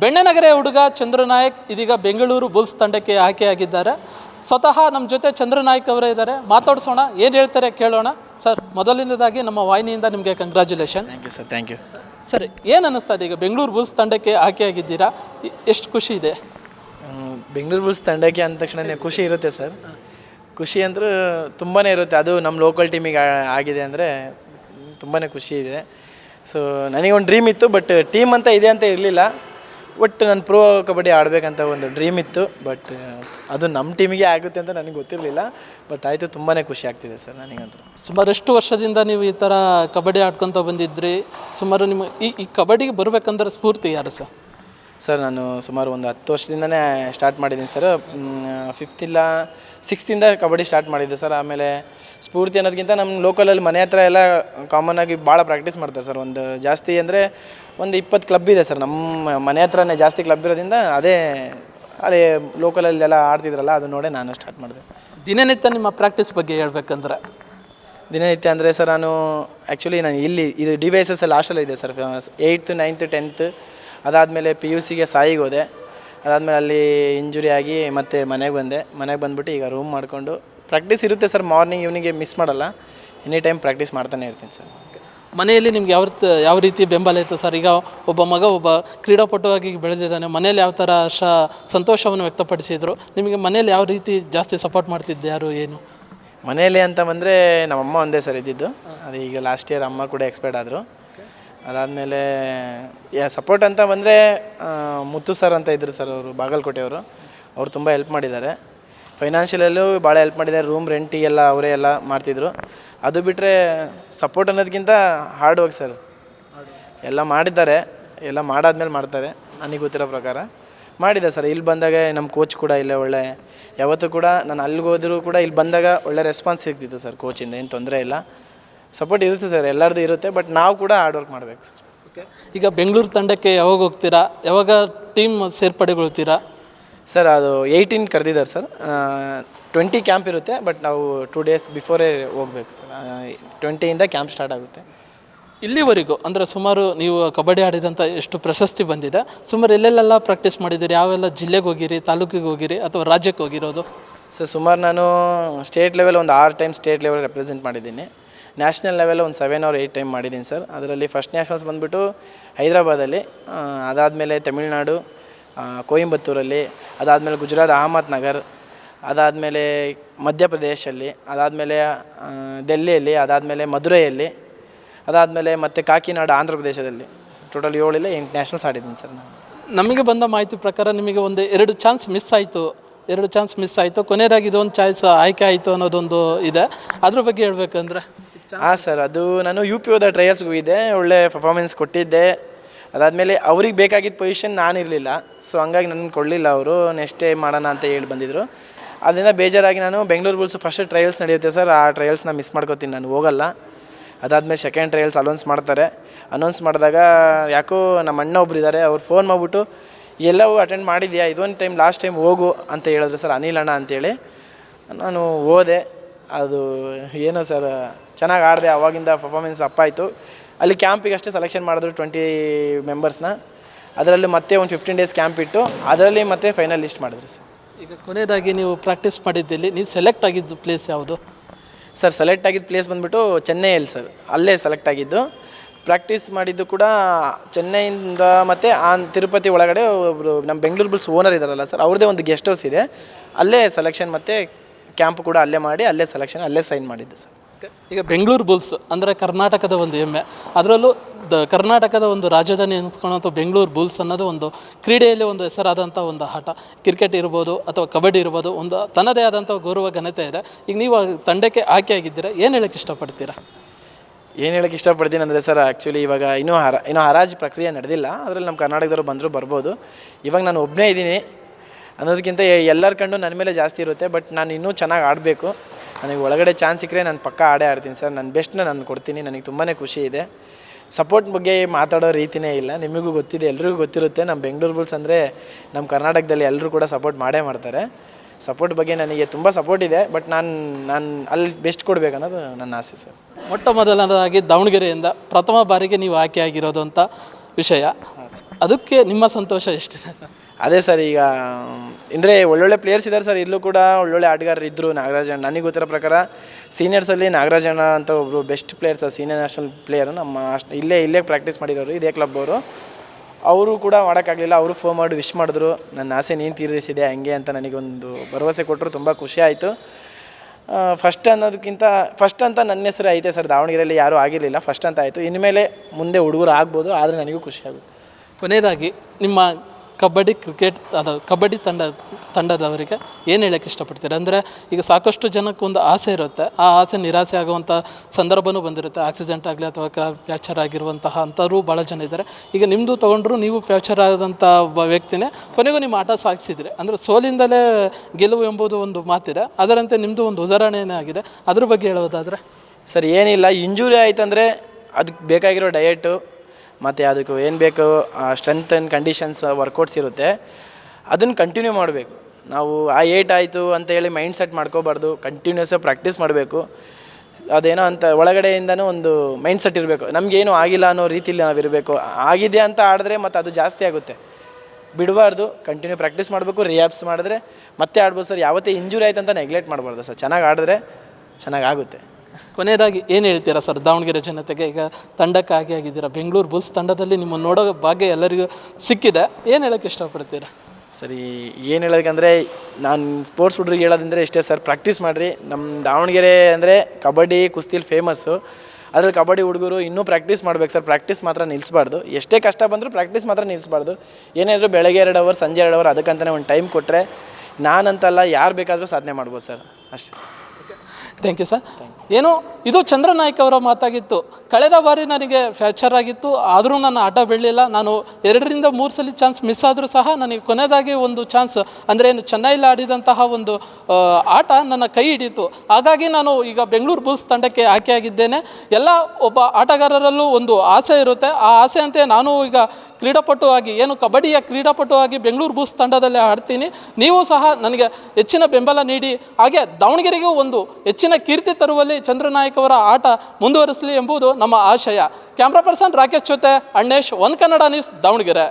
ಬೆಣ್ಣೆನಗರ ಹುಡುಗ ಚಂದ್ರನಾಯಕ್ ಇದೀಗ ಬೆಂಗಳೂರು ಬುಲ್ಸ್ ತಂಡಕ್ಕೆ ಆಯ್ಕೆಯಾಗಿದ್ದಾರೆ. ಸ್ವತಃ ನಮ್ಮ ಜೊತೆ ಚಂದ್ರನಾಯಕ್ ಅವರೇ ಇದ್ದಾರೆ. ಮಾತಾಡಿಸೋಣ ಏನು ಹೇಳ್ತಾರೆ ಕೇಳೋಣ. ಸರ್ ಮೊದಲಿನದಾಗಿ ನಮ್ಮ ವಾಹಿನಿಯಿಂದ ನಿಮಗೆ congratulation thank you sir thank you sir ಏನು ಅನ್ನಿಸ್ತಾ ಇದೆ? ಈಗ ಬೆಂಗಳೂರು ಬುಲ್ಸ್ ತಂಡಕ್ಕೆ ಆಯ್ಕೆಯಾಗಿದ್ದೀರಾ? ಎಷ್ಟು ಖುಷಿ ಇದೆ? ಬೆಂಗಳೂರು ಬುಲ್ಸ್ ತಂಡಕ್ಕೆ ಅಂದ ತಕ್ಷಣ ಖುಷಿ ಇರುತ್ತೆ ಸರ್. ಖುಷಿ ಅಂದ್ರೆ ತುಂಬಾ ಇರುತ್ತೆ. ಅದು ನಮ್ಮ ಲೋಕಲ್ ಟೀಮಿಗೆ ಆಗಿದೆ ಅಂದರೆ ತುಂಬಾ ಖುಷಿ ಇದೆ. ಸೊ ನನಗೆ ಒಂದು ಡ್ರೀಮ್ ಇತ್ತು ಬಟ್ ಟೀಮ್ ಅಂತ ಇದೆ ಅಂತ ಇರಲಿಲ್ಲ. ಬಟ್ ನಾನು ಪ್ರೋ ಕಬಡ್ಡಿ ಆಡಬೇಕಂತ ಒಂದು ಡ್ರೀಮ್ ಇತ್ತು ಬಟ್ ಅದು ನಮ್ಮ ಟೀಮಿಗೆ ಆಗುತ್ತೆ ಅಂತ ನನಗೆ ಗೊತ್ತಿರಲಿಲ್ಲ ಬಟ್ ಆಯಿತು ತುಂಬಾ ಖುಷಿ ಆಗ್ತಿದೆ ಸರ್ ನನಗಂತೂ. ಸುಮಾರು ಎಷ್ಟು ವರ್ಷದಿಂದ ನೀವು ಈ ಥರ ಕಬಡ್ಡಿ ಆಡ್ಕೊತ ಬಂದಿದ್ರಿ, ಸುಮಾರು ನಿಮ್ಮ ಈ ಈ ಕಬಡ್ಡಿಗೆ ಬರಬೇಕಂದ್ರೆ ಸ್ಫೂರ್ತಿ ಯಾರು ಸರ್? ಸರ್ ನಾನು ಸುಮಾರು ಒಂದು ಹತ್ತು ವರ್ಷದಿಂದನೇ ಸ್ಟಾರ್ಟ್ ಮಾಡಿದ್ದೀನಿ ಸರ್. ಫಿಫ್ತ್ ಇಲ್ಲ ಸಿಕ್ಸ್ತಿಂದ ಕಬಡ್ಡಿ ಸ್ಟಾರ್ಟ್ ಮಾಡಿದ್ದೆ ಸರ್. ಆಮೇಲೆ ಸ್ಫೂರ್ತಿ ಅನ್ನೋದಕ್ಕಿಂತ ನಮ್ಮ ಲೋಕಲಲ್ಲಿ ಮನೆ ಹತ್ರ ಎಲ್ಲ ಕಾಮನ್ ಆಗಿ ಭಾಳ ಪ್ರಾಕ್ಟೀಸ್ ಮಾಡ್ತಾರೆ ಸರ್. ಒಂದು ಜಾಸ್ತಿ ಅಂದರೆ ಒಂದು ಇಪ್ಪತ್ತು ಕ್ಲಬ್ ಇದೆ ಸರ್. ನಮ್ಮ ಮನೆ ಹತ್ರನೇ ಜಾಸ್ತಿ ಕ್ಲಬ್ ಇರೋದ್ರಿಂದ ಅದೇ ಅದೇ ಲೋಕಲಲ್ಲಿ ಎಲ್ಲ ಆಡ್ತಿದ್ರಲ್ಲ ಅದು ನೋಡೇ ನಾನು ಸ್ಟಾರ್ಟ್ ಮಾಡಿದೆ. ದಿನನಿತ್ಯ ನಿಮ್ಮ ಪ್ರಾಕ್ಟೀಸ್ ಬಗ್ಗೆ ಹೇಳ್ಬೇಕಂದ್ರೆ? ದಿನನಿತ್ಯ ಅಂದರೆ ಸರ್ ನಾನು ಆ್ಯಕ್ಚುಲಿ ನಾನು ಇಲ್ಲಿ ಇದು ಡಿ ವೈ ಎಸ್ ಎಸ್ ಅಲ್ಲಿ ಹಾಸ್ಟೆಲ್ ಇದೆ ಸರ್. ಏಯ್ತು ನೈನ್ತ್ ಟೆಂತ್ ಅದಾದಮೇಲೆ ಪಿ ಯು ಸಿಗೆ ಸಾಯಿಗೆ ಹೋದೆ. ಅದಾದಮೇಲೆ ಅಲ್ಲಿ ಇಂಜುರಿ ಆಗಿ ಮತ್ತೆ ಮನೆಗೆ ಬಂದೆ. ಮನೆಗೆ ಬಂದ್ಬಿಟ್ಟು ಈಗ ರೂಮ್ ಮಾಡಿಕೊಂಡು ಪ್ರಾಕ್ಟೀಸ್ ಇರುತ್ತೆ ಸರ್ ಮಾರ್ನಿಂಗ್ ಈವ್ನಿಂಗೆ ಮಿಸ್ ಮಾಡಲ್ಲ. ಎನಿ ಟೈಮ್ ಪ್ರಾಕ್ಟೀಸ್ ಮಾಡ್ತಾನೆ ಇರ್ತೀನಿ ಸರ್ ಮನೆಯಲ್ಲಿ ನಿಮ್ಗೆ ಯಾವ ಯಾವ ರೀತಿ ಬೆಂಬಲ ಇತ್ತು ಸರ್ ಈಗ ಒಬ್ಬ ಮಗ ಒಬ್ಬ ಕ್ರೀಡಾಪಟುವಾಗಿ ಬೆಳೆದಿದ್ದಾನೆ. ಮನೇಲಿ ಯಾವ ಥರ ಶ ಸಂತೋಷವನ್ನು ವ್ಯಕ್ತಪಡಿಸಿದ್ರು? ನಿಮಗೆ ಮನೇಲಿ ಯಾವ ರೀತಿ ಜಾಸ್ತಿ ಸಪೋರ್ಟ್ ಮಾಡ್ತಿದ್ದೆ ಯಾರು ಏನು? ಮನೆಯಲ್ಲಿ ಅಂತ ಬಂದರೆ ನಮ್ಮಮ್ಮ ಒಂದೇ ಸರ್ ಇದ್ದಿದ್ದು. ಅದು ಈಗ ಲಾಸ್ಟ್ ಇಯರ್ ಅಮ್ಮ ಕೂಡ ಎಕ್ಸ್ಪೈರ್ಡ್ ಆದರು. ಅದಾದಮೇಲೆ ಸಪೋರ್ಟ್ ಅಂತ ಬಂದರೆ ಮುತ್ತು ಸರ್ ಅಂತ ಇದ್ದರು ಸರ್ ಅವರು ಬಾಗಲಕೋಟೆಯವರು ಅವ್ರು. ತುಂಬ ಹೆಲ್ಪ್ ಮಾಡಿದ್ದಾರೆ. ಫೈನಾನ್ಷಿಯಲಲ್ಲೂ ಭಾಳ ಹೆಲ್ಪ್ ಮಾಡಿದ್ದಾರೆ. ರೂಮ್ ರೆಂಟಿಗೆಲ್ಲ ಅವರೇ ಎಲ್ಲ ಮಾಡ್ತಿದ್ರು. ಅದು ಬಿಟ್ಟರೆ ಸಪೋರ್ಟ್ ಅನ್ನೋದಕ್ಕಿಂತ ಹಾರ್ಡ್ ವರ್ಕ್ ಸರ್ ಎಲ್ಲ ಮಾಡಿದ್ದಾರೆ. ಎಲ್ಲ ಮಾಡಾದ್ಮೇಲೆ ಮಾಡ್ತಾರೆ. ನನಗೆ ಗೊತ್ತಿರೋ ಪ್ರಕಾರ. ಮಾಡಿದೆ ಸರ್ ಇಲ್ಲಿ ಬಂದಾಗ ನಮ್ಮ ಕೋಚ್ ಕೂಡ ಇಲ್ಲೇ ಒಳ್ಳೆ. ಯಾವತ್ತೂ ಕೂಡ ನಾನು ಅಲ್ಲಿಗೆ ಹೋದರೂ ಕೂಡ ಇಲ್ಲಿ ಬಂದಾಗ ಒಳ್ಳೆ ರೆಸ್ಪಾನ್ಸ್ ಸಿಗ್ತಿತ್ತು ಸರ್ ಕೋಚಿಂದ ಏನು ತೊಂದರೆ ಇಲ್ಲ. ಸಪೋರ್ಟ್ ಇರುತ್ತೆ ಸರ್ ಎಲ್ಲರದ್ದು ಇರುತ್ತೆ ಬಟ್ ನಾವು ಕೂಡ ಹಾರ್ಡ್ ವರ್ಕ್ ಮಾಡಬೇಕು ಸರ್. ಓಕೆ ಈಗ ಬೆಂಗಳೂರು ತಂಡಕ್ಕೆ ಯಾವಾಗ ಹೋಗ್ತೀರಾ? ಯಾವಾಗ ಟೀಮ್ ಸೇರ್ಪಡೆಗೊಳ್ತೀರಾ? ಸರ್ ಅದು ಏಯ್ಟೀನ್ ಕರೆದಿದ್ದಾರೆ ಸರ್. ಟ್ವೆಂಟಿ ಕ್ಯಾಂಪ್ ಇರುತ್ತೆ ಬಟ್ ನಾವು ಟೂ ಡೇಸ್ ಬಿಫೋರೇ ಹೋಗ್ಬೇಕು ಸರ್. ಟ್ವೆಂಟಿಯಿಂದ ಕ್ಯಾಂಪ್ ಸ್ಟಾರ್ಟ್ ಆಗುತ್ತೆ. ಇಲ್ಲಿವರೆಗೂ ಅಂದರೆ ಸುಮಾರು ನೀವು ಕಬಡ್ಡಿ ಆಡಿದಂಥ ಎಷ್ಟು ಪ್ರಶಸ್ತಿ ಬಂದಿದೆ ಸುಮಾರು ಎಲ್ಲೆಲ್ಲೆಲ್ಲ ಪ್ರಾಕ್ಟೀಸ್ ಮಾಡಿದ್ದೀರಿ? ಯಾವೆಲ್ಲ ಜಿಲ್ಲೆಗೆ ಹೋಗಿರಿ ತಾಲೂಕಿಗೆ ಹೋಗಿರಿ ಅಥವಾ ರಾಜ್ಯಕ್ಕೆ ಹೋಗಿರೋದು? ಸರ್ ಸುಮಾರು ನಾನು ಸ್ಟೇಟ್ ಲೆವೆಲ್ ಒಂದು ಆರು ಟೈಮ್ ಸ್ಟೇಟ್ ಲೆವೆಲ್ ರೆಪ್ರೆಸೆಂಟ್ ಮಾಡಿದ್ದೀನಿ. ನ್ಯಾಷನಲ್ ಲೆವೆಲ್ ಒಂದು ಸೆವೆನ್ ಆರ್ ಏಯ್ಟ್ ಟೈಮ್ ಮಾಡಿದ್ದೀನಿ ಸರ್. ಅದರಲ್ಲಿ ಫಸ್ಟ್ ನ್ಯಾಷನಲ್ಸ್ ಬಂದುಬಿಟ್ಟು ಹೈದರಾಬಾದಲ್ಲಿ ಅದಾದಮೇಲೆ ತಮಿಳ್ನಾಡು ಕೊಯಂಬತ್ತೂರಲ್ಲಿ, ಅದಾದಮೇಲೆ ಗುಜರಾತ್, ಅಹಮದ್ ನಗರ್, ಅದಾದಮೇಲೆ ಮಧ್ಯಪ್ರದೇಶಲ್ಲಿ, ಅದಾದಮೇಲೆ ದೆಲ್ಲಿಯಲ್ಲಿ ಅದಾದಮೇಲೆ ಮಧುರೈಯಲ್ಲಿ, ಅದಾದಮೇಲೆ ಮತ್ತು ಕಾಕಿನಾಡ, ಆಂಧ್ರ ಪ್ರದೇಶದಲ್ಲಿ. ಟೋಟಲ್ ಏಳಿಲ್ಲ ಎಂಟು ನ್ಯಾಷನಲ್ಸ್ ಆಡಿದ್ದೀನಿ ಸರ್ ನಾನು. ನಮಗೆ ಬಂದ ಮಾಹಿತಿ ಪ್ರಕಾರ ನಿಮಗೆ ಒಂದು ಎರಡು ಚಾನ್ಸ್ ಮಿಸ್ ಆಯಿತು. ಎರಡು ಚಾನ್ಸ್ ಮಿಸ್ ಆಯಿತು. ಕೊನೆಯದಾಗಿ ಇದೊಂದು ಚಾಯ್ಸ್ ಆಯ್ಕೆ ಆಯಿತು ಅನ್ನೋದೊಂದು ಇದೆ. ಅದ್ರ ಬಗ್ಗೆ ಹೇಳ್ಬೇಕಂದ್ರೆ ಹಾಂ ಸರ್, ಅದು ನಾನು ಯು ಪಿ ಓದ ಟ್ರಯಲ್ಸ್ಗೆ ಹೋಗಿದ್ದೆ ಒಳ್ಳೆ ಪರ್ಫಾರ್ಮೆನ್ಸ್ ಕೊಟ್ಟಿದ್ದೆ. ಅದಾದಮೇಲೆ ಅವ್ರಿಗೆ ಬೇಕಾಗಿದ್ದ ಪೊಸಿಷನ್ ನಾನಿರಲಿಲ್ಲ. ಸೊ ಹಂಗಾಗಿ ನನ್ನ ಕೊಡಲಿಲ್ಲ ಅವರು. ನೆಕ್ಸ್ಟ್ ಟೈಮ್ ಮಾಡೋಣ ಅಂತ ಹೇಳಿ ಬಂದಿದ್ದರು ಅದರಿಂದ ಬೇಜಾರಾಗಿ ನಾನು ಬೆಂಗಳೂರು ಬುಲ್ಸ್ ಫಸ್ಟ್ ಟ್ರಯಲ್ಸ್ ನಡೆಯುತ್ತೆ ಸರ್. ಆ ಟ್ರಯಲ್ಸ್ನ ಮಿಸ್ ಮಾಡ್ಕೋತೀನಿ ನಾನು, ಹೋಗಲ್ಲ. ಅದಾದಮೇಲೆ ಸೆಕೆಂಡ್ ಟ್ರಯಲ್ಸ್ ಅನೌನ್ಸ್ ಮಾಡ್ತಾರೆ. ಅನೌನ್ಸ್ ಮಾಡಿದಾಗ ಯಾಕೋ ನಮ್ಮ ಅಣ್ಣ ಒಬ್ರು ಇದ್ದಾರೆ ಅವ್ರು ಫೋನ್ ಮಾಡಿಬಿಟ್ಟು, ಎಲ್ಲವೂ ಅಟೆಂಡ್ ಮಾಡಿದ್ಯಾ? ಇದೊಂದು ಟೈಮ್ ಲಾಸ್ಟ್ ಟೈಮ್ ಹೋಗು ಅಂತ ಹೇಳಿದ್ರು ಸರ್, ಅನಿಲ್ ಅಣ್ಣ ಅಂತೇಳಿ. ನಾನು ಹೋದೆ. ಅದು, ಏನೋ ಸರ್ ಚೆನ್ನಾಗಿ ಆಡಿದೆ ಅವಾಗಿಂದ ಪರ್ಫಾಮೆನ್ಸ್ ಅಪ್ ಆಯಿತು. ಅಲ್ಲಿ ಕ್ಯಾಂಪಿಗೆ ಅಷ್ಟೇ ಸೆಲೆಕ್ಷನ್ ಮಾಡಿದ್ರು ಟ್ವೆಂಟಿ ಮೆಂಬರ್ಸ್ನ ಅದರಲ್ಲಿ ಮತ್ತೆ ಒಂದು ಫಿಫ್ಟೀನ್ ಡೇಸ್ ಕ್ಯಾಂಪ್ ಇಟ್ಟು ಅದರಲ್ಲಿ ಮತ್ತೆ ಫೈನಲ್ ಲಿಸ್ಟ್ ಮಾಡಿದ್ರು ಸರ್ ಈಗ ಕೊನೆಯದಾಗಿ ನೀವು ಪ್ರಾಕ್ಟೀಸ್ ಮಾಡಿದ್ದಲ್ಲಿ ನೀವು ಸೆಲೆಕ್ಟ್ ಆಗಿದ್ದು ಪ್ಲೇಸ್ ಯಾವುದು? ಸರ್ ಸೆಲೆಕ್ಟ್ ಆಗಿದ್ದ ಪ್ಲೇಸ್ ಬಂದುಬಿಟ್ಟು ಚೆನ್ನೈಯಲ್ಲಿ ಸರ್ ಅಲ್ಲೇ ಸೆಲೆಕ್ಟ್ ಆಗಿದ್ದು. ಪ್ರಾಕ್ಟೀಸ್ ಮಾಡಿದ್ದು ಕೂಡ ಚೆನ್ನೈಯಿಂದ ಮತ್ತು ಆ ತಿರುಪತಿ ಒಳಗಡೆ ಒಬ್ಬರು ನಮ್ಮ ಬೆಂಗಳೂರು ಬುಲ್ಸ್ ಓನರ್ ಇದ್ದಾರಲ್ಲ ಸರ್ ಅವ್ರದ್ದೇ ಒಂದು ಗೆಸ್ಟ್ ಹೌಸ್ ಇದೆ. ಅಲ್ಲೇ ಸೆಲೆಕ್ಷನ್ ಮತ್ತು ಕ್ಯಾಂಪ್ ಕೂಡ ಅಲ್ಲೇ ಮಾಡಿ ಅಲ್ಲೇ ಸೆಲೆಕ್ಷನ್ ಅಲ್ಲೇ ಸೈನ್ ಮಾಡಿದ್ದೆ ಸರ್ ಈಗ ಬೆಂಗಳೂರು ಬುಲ್ಸ್ ಅಂದರೆ ಕರ್ನಾಟಕದ ಒಂದು ಹೆಮ್ಮೆ. ಅದರಲ್ಲೂ ದ, ಕರ್ನಾಟಕದ ಒಂದು ರಾಜಧಾನಿ ಅನಿಸ್ಕೊಳ್ಳೋಂಥ ಬೆಂಗಳೂರು ಬುಲ್ಸ್ ಅನ್ನೋದು ಒಂದು ಕ್ರೀಡೆಯಲ್ಲಿ ಒಂದು ಹೆಸರಾದಂಥ ಒಂದು ಆಟ. ಕ್ರಿಕೆಟ್ ಇರ್ಬೋದು ಅಥವಾ ಕಬಡ್ಡಿ ಇರ್ಬೋದು, ಒಂದು ತನ್ನದೇ ಆದಂಥ ಗೌರವ ಘನತೆ ಇದೆ. ಈಗ ನೀವು ಆ ತಂಡಕ್ಕೆ ಆಯ್ಕೆ ಆಗಿದ್ದೀರಾ? ಏನು ಹೇಳಕ್ಕೆ ಇಷ್ಟಪಡ್ತೀರಾ? ಏನು ಹೇಳಕ್ಕೆ ಇಷ್ಟಪಡ್ತೀನಿ ಅಂದರೆ ಸರ್ ಆ್ಯಕ್ಚುಲಿ ಇವಾಗ ಇನ್ನೂ ಹರ, ಇನ್ನೂ ಹರಾಜು ಪ್ರಕ್ರಿಯೆ ನಡೆದಿಲ್ಲ. ಅದರಲ್ಲಿ ನಮ್ಮ ಕರ್ನಾಟಕದವರು ಬಂದರೂ, ಬರ್ಬೋದು. ಇವಾಗ ನಾನು ಒಬ್ಬನೇ ಇದ್ದೀನಿ ಅನ್ನೋದಕ್ಕಿಂತ ಎಲ್ಲರ ಕಂಡು ನನ್ನ ಮೇಲೆ ಜಾಸ್ತಿ ಇರುತ್ತೆ, ಬಟ್ ನಾನು ಇನ್ನೂ ಚೆನ್ನಾಗಿ ಆಡಬೇಕು. ನನಗೆ ಒಳಗಡೆ ಚಾನ್ಸ್ ಸಿಕ್ಕರೆ ನಾನು ಪಕ್ಕ ಆಡೇ ಆಡ್ತೀನಿ ಸರ್. ನನ್ನ ಬೆಸ್ಟ್ನ ನಾನು ಕೊಡ್ತೀನಿ. ನನಗೆ ತುಂಬಾ ಖುಷಿ ಇದೆ. ಸಪೋರ್ಟ್ ಬಗ್ಗೆ ಮಾತಾಡೋ ರೀತಿನೇ ಇಲ್ಲ. ನಿಮಗೂ ಗೊತ್ತಿದೆ ಎಲ್ರಿಗೂ ಗೊತ್ತಿರುತ್ತೆ. ನಮ್ಮ ಬೆಂಗಳೂರು ಬುಲ್ಸ್ ಅಂದರೆ ನಮ್ಮ ಕರ್ನಾಟಕದಲ್ಲಿ ಎಲ್ಲರೂ ಕೂಡ ಸಪೋರ್ಟ್ ಮಾಡೇ ಮಾಡ್ತಾರೆ. ಸಪೋರ್ಟ್ ಬಗ್ಗೆ ನನಗೆ ತುಂಬ ಸಪೋರ್ಟ್ ಇದೆ. ಬಟ್ ನಾನು ನಾನು ಅಲ್ಲಿ ಬೆಸ್ಟ್ ಕೊಡಬೇಕನ್ನೋದು ನನ್ನ ಆಸೆ ಸರ್. ಮೊಟ್ಟ ಮೊದಲನೇದಾಗಿ ದಾವಣಗೆರೆಯಿಂದ ಪ್ರಥಮ ಬಾರಿಗೆ ನೀವು ಆಯ್ಕೆ ಆಗಿರೋದು ಅಂತ ವಿಷಯ. ಅದಕ್ಕೆ ನಿಮ್ಮ ಸಂತೋಷ ಎಷ್ಟಿದೆ ಸರ್ ಅದೇ ಸರ್, ಈಗ ಅಂದರೆ ಒಳ್ಳೊಳ್ಳೆ ಪ್ಲೇಯರ್ಸ್ ಇದ್ದಾರೆ ಸರ್. ಇಲ್ಲೂ ಕೂಡ ಒಳ್ಳೊಳ್ಳೆ ಆಟಗಾರರು ಇದ್ದರು ನಾಗರಾಜಣ್ಣ ನನಗೆ ಗೊತ್ತಿರೋ ಪ್ರಕಾರ ಸೀನಿಯರ್ಸಲ್ಲಿ ನಾಗರಾಜಣ್ಣ ಅಂತ ಒಬ್ಬರು best players senior national player ನಮ್ಮ ಇಲ್ಲೇ ಇಲ್ಲೇ ಪ್ರಾಕ್ಟೀಸ್ ಮಾಡಿರೋರು, ಇದೇ ಕ್ಲಬ್ ಅವರು. ಅವರು ಕೂಡ ಮಾಡೋಕ್ಕಾಗಲಿಲ್ಲ ಅವರು ಫೋನ್ ಮಾಡಿ ವಿಶ್ ಮಾಡಿದ್ರು. ನನ್ನ ಆಸೆ ನೀನು ತೀರಿಸಿದೆ, ಹಂಗೆ ಅಂತ ನನಗೊಂದು ಭರವಸೆ ಕೊಟ್ಟರು ತುಂಬ ಖುಷಿ ಆಯಿತು. ಫಸ್ಟ್ ಅನ್ನೋದಕ್ಕಿಂತ ಫಸ್ಟ್ ಅಂತ ನನ್ನ ಹೆಸರು ಐತೆ ಸರ್. ದಾವಣಗೆರೆಯಲ್ಲಿ ಯಾರೂ ಆಗಿರಲಿಲ್ಲ. ಫಸ್ಟ್ ಅಂತ ಆಯಿತು. ಇನ್ಮೇಲೆ ಮುಂದೆ ಹುಡುಗರು ಆಗ್ಬೋದು, ಆದರೆ ನನಗೂ ಖುಷಿಯಾಗುತ್ತೆ ಕೊನೆಯದಾಗಿ, ನಿಮ್ಮ ಕಬಡ್ಡಿ ಕ್ರಿಕೆಟ್, ಅದು ಕಬಡ್ಡಿ ತಂಡ, ತಂಡದವರಿಗೆ ಏನು ಹೇಳಕ್ಕೆ ಇಷ್ಟಪಡ್ತೀರಿ? ಅಂದರೆ ಈಗ ಸಾಕಷ್ಟು ಜನಕ್ಕೆ ಒಂದು ಆಸೆ ಇರುತ್ತೆ. ಆ ಆಸೆ ನಿರಾಸೆ ಆಗುವಂಥ ಸಂದರ್ಭನೂ ಬಂದಿರುತ್ತೆ. ಆಕ್ಸಿಡೆಂಟ್ ಆಗಲಿ ಅಥವಾ ಫ್ಯಾಕ್ಚರ್ ಆಗಿರುವಂತಹ ಅಂಥವ್ರು ಭಾಳ ಜನ ಇದ್ದಾರೆ. ಈಗ ನಿಮ್ಮದು ತೊಗೊಂಡ್ರು ನೀವು ಫ್ಯಾಕ್ಚರ್ ಆದಂಥ ಒಬ್ಬ ವ್ಯಕ್ತಿನೇ ಕೊನೆಗೂ ನಿಮ್ಮ ಆಟ ಸಾಗಿಸಿದ್ರಿ ಅಂದರೆ ಸೋಲಿಂದಲೇ ಗೆಲುವು ಎಂಬುದು ಒಂದು ಮಾತಿದೆ. ಅದರಂತೆ ನಿಮ್ಮದು ಒಂದು ಉದಾಹರಣೆನೇ ಆಗಿದೆ. ಅದ್ರ ಬಗ್ಗೆ ಹೇಳೋದಾದರೆ? ಸರ್, ಏನಿಲ್ಲ. ಇಂಜುರಿ ಆಯ್ತಂದರೆ ಅದಕ್ಕೆ ಬೇಕಾಗಿರೋ ಡಯಟು ಮತ್ತು ಅದಕ್ಕೆ ಏನು ಬೇಕು ಸ್ಟ್ರೆಂತ್ ಆ್ಯಂಡ್ ಕಂಡೀಷನ್ಸ್ ವರ್ಕೌಟ್ಸ್ ಇರುತ್ತೆ. ಅದನ್ನು ಕಂಟಿನ್ಯೂ ಮಾಡಬೇಕು. ನಾವು, ಆ ಏಟ್ ಆಯಿತು ಅಂತ ಹೇಳಿ ಮೈಂಡ್ ಸೆಟ್ ಮಾಡ್ಕೋಬಾರ್ದು ಕಂಟಿನ್ಯೂಸ್ ಪ್ರಾಕ್ಟೀಸ್ ಮಾಡಬೇಕು. ಅದೇನೋ ಅಂತ ಒಳಗಡೆಯಿಂದನೂ ಒಂದು ಮೈಂಡ್ ಸೆಟ್ ಇರಬೇಕು. ನಮಗೇನು ಆಗಿಲ್ಲ ಅನ್ನೋ ರೀತಿಯಲ್ಲಿ ನಾವು ಇರಬೇಕು ಆಗಿದೆ ಅಂತ ಆಡಿದ್ರೆ ಮತ್ತು ಅದು ಜಾಸ್ತಿ ಆಗುತ್ತೆ. ಬಿಡಬಾರ್ದು. ಕಂಟಿನ್ಯೂ ಪ್ರಾಕ್ಟೀಸ್ ಮಾಡಬೇಕು. ರಿಯಾಪ್ಸ್ ಮಾಡಿದ್ರೆ ಮತ್ತೆ ಆಡ್ಬೋದು. ಸರ್, ಯಾವತ್ತೇ ಇಂಜುರಿ ಆಯ್ತು ಅಂತ ನೆಗ್ಲೆಕ್ಟ್ ಮಾಡಬಾರ್ದು ಸರ್. ಚೆನ್ನಾಗಿ ಆಡಿದ್ರೆ ಚೆನ್ನಾಗಿ ಆಗುತ್ತೆ. ಕೊನೆಯದಾಗಿ ಏನು ಹೇಳ್ತೀರಾ ಸರ್ ದಾವಣಗೆರೆ ಜನತೆಗೆ? ಈಗ ತಂಡಕ್ಕಾಗಿ ಆಗಿದ್ದೀರಾ? ಬೆಂಗಳೂರು ಬುಲ್ಸ್ ತಂಡದಲ್ಲಿ ನಿಮ್ಮನ್ನು ನೋಡೋ ಭಾಗ್ಯ ಎಲ್ಲರಿಗೂ ಸಿಕ್ಕಿದೆ. ಏನು ಹೇಳೋಕ್ಕೆ ಇಷ್ಟಪಡ್ತೀರಾ? ಸರಿ, ಏನು ಹೇಳೋದಕ್ಕಂದ್ರೆ ನಾನು ಸ್ಪೋರ್ಟ್ಸ್ ಹುಡುಗರಿಗೆ ಹೇಳೋದಂದರೆ ಇಷ್ಟೇ ಸರ್ ಪ್ರಾಕ್ಟೀಸ್ ಮಾಡಿರಿ. ನಮ್ಮ ದಾವಣಗೆರೆ ಅಂದರೆ ಕಬಡ್ಡಿ, ಕುಸ್ತಿಲಿ ಫೇಮಸ್ಸು ಅದರಲ್ಲಿ ಕಬಡ್ಡಿ ಹುಡುಗರು ಇನ್ನೂ ಪ್ರಾಕ್ಟೀಸ್ ಮಾಡ್ಬೇಕು ಸರ್. ಪ್ರಾಕ್ಟೀಸ್ ಮಾತ್ರ ನಿಲ್ಲಿಸಬಾರ್ದು ಎಷ್ಟೇ ಕಷ್ಟ ಬಂದರೂ ಪ್ರಾಕ್ಟೀಸ್ ಮಾತ್ರ ನಿಲ್ಲಿಸಬಾರ್ದು ಏನೇ ಇದ್ರೂ ಬೆಳಗ್ಗೆ ಎರಡು ಅವರ್ ಸಂಜೆ ಎರಡು ಅವರ್ ಅದಕ್ಕಂತಲೇ ಒಂದು ಟೈಮ್ ಕೊಟ್ಟರೆ ನಾನಂತಲ್ಲ ಯಾರು ಬೇಕಾದರೂ ಸಾಧನೆ ಮಾಡ್ಬೋದು ಸರ್. ಅಷ್ಟೇ. ಥ್ಯಾಂಕ್ ಯು ಸರ್ ಏನು, ಇದು ಚಂದ್ರನಾಯ್ಕ ಅವರ ಮಾತಾಗಿತ್ತು. ಕಳೆದ ಬಾರಿ ನನಗೆ ಫ್ಯಾಕ್ಚರ್ ಆಗಿತ್ತು. ಆದರೂ ನನ್ನ ಆಟ ಬೆಳಲಿಲ್ಲ ನಾನು ಎರಡರಿಂದ ಮೂರು ಸಲ ಚಾನ್ಸ್ ಮಿಸ್ ಆದರೂ ಸಹ ನನಗೆ ಕೊನೆಯದಾಗಿ ಒಂದು ಚಾನ್ಸ್ ಅಂದರೆ ಏನು ಚೆನ್ನೈಲಿ ಆಡಿದಂತಹ ಒಂದು ಆಟ ನನ್ನ ಕೈ ಹಿಡಿತು ಹಾಗಾಗಿ ನಾನು ಈಗ ಬೆಂಗಳೂರು ಬುಲ್ಸ್ ತಂಡಕ್ಕೆ ಆಯ್ಕೆಯಾಗಿದ್ದೇನೆ ಎಲ್ಲ ಒಬ್ಬ ಆಟಗಾರರಲ್ಲೂ ಒಂದು ಆಸೆ ಇರುತ್ತೆ. ಆ ಆಸೆಯಂತೆ ನಾನು ಈಗ ಕ್ರೀಡಾಪಟು ಆಗಿ ಏನು ಕಬಡ್ಡಿಯ ಕ್ರೀಡಾಪಟು ಆಗಿ ಬೆಂಗಳೂರು ಬೂಸ್ ತಂಡದಲ್ಲಿ ಆಡ್ತೀನಿ. ನೀವು ಸಹ ನನಗೆ ಹೆಚ್ಚಿನ ಬೆಂಬಲ ನೀಡಿ. ಹಾಗೆ ದಾವಣಗೆರೆಗೂ ಒಂದು ಹೆಚ್ಚಿನ ಕೀರ್ತಿ ತರುವಲ್ಲಿ ಚಂದ್ರನಾಯಕ್ ಅವರ ಆಟ ಮುಂದುವರಿಸಲಿ ಎಂಬುದು ನಮ್ಮ ಆಶಯ. ಕ್ಯಾಮ್ರಾ ಪರ್ಸನ್ ರಾಕೇಶ್ ಜೊತೆ ಅಣ್ಣೇಶ್, ಒನ್ ಕನ್ನಡ ನ್ಯೂಸ್, ದಾವಣಗೆರೆ.